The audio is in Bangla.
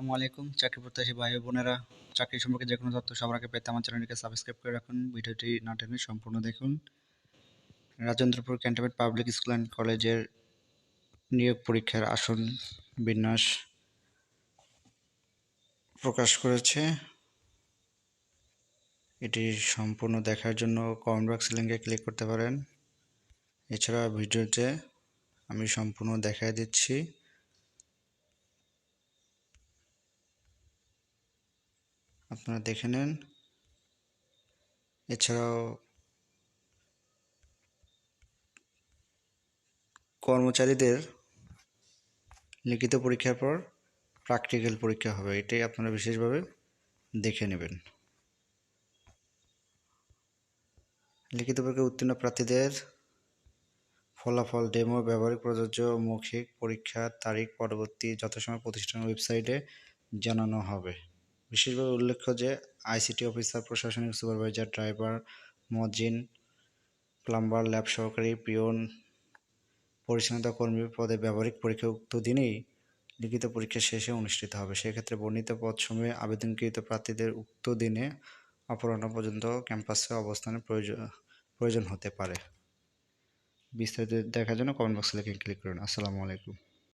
আসসালামু আলাইকুম। চাকরি প্রত্যাশী ভাই বোনেরা, চাকরি সম্পর্কে যে কোনো তথ্য সবার আগে পেতে আমার চ্যানেলটিকে সাবস্ক্রাইব করে রাখুন। ভিডিওটি না টেনে সম্পূর্ণ দেখুন। Rajendrapur cantonment public school and কলেজের নিয়োগ পরীক্ষার আসন বিন্যাস প্রকাশ করেছে। এটি সম্পূর্ণ দেখার জন্য কমেন্ট বক্স লিঙ্কে ক্লিক করতে পারেন। এছাড়া ভিডিওতে আমি সম্পূর্ণ দেখায় দিচ্ছি। আপনারা দেখে নেন। এছাড়াও কর্মচারীদের লিখিত পরীক্ষার পর প্র্যাকটিক্যাল পরীক্ষা হবে, এটাই আপনারা বিশেষভাবে দেখে নেবেন। লিখিত পরীক্ষা উত্তীর্ণ প্রার্থীদের ফলাফল, ডেমো, ব্যবহারিক প্রযোজ্য, মৌখিক পরীক্ষার তারিখ, পরবর্তী যথাসময় প্রতিষ্ঠানের ওয়েবসাইটে জানানো হবে। বিশেষভাবে উল্লেখ্য যে আইসিটি অফিসার, প্রশাসনিক সুপারভাইজার, ড্রাইভার মজিন প্লাম্বার, ল্যাব সহকারী পিয়ন পরিচ্ছন্নতা কর্মী পদে ব্যবহারিক পরীক্ষা উক্ত দিনেই লিখিত পরীক্ষা শেষে অনুষ্ঠিত হবে। সেক্ষেত্রে বর্ণিত পদসমূহে আবেদনকৃত প্রার্থীদের উক্ত দিনে অপরাহ্ন পর্যন্ত ক্যাম্পাসে অবস্থানের প্রয়োজন প্রয়োজন হতে পারে। বিস্তারিত দেখার জন্য কমেন্ট বক্সে লিখে ক্লিক করুন। আসসালামু আলাইকুম।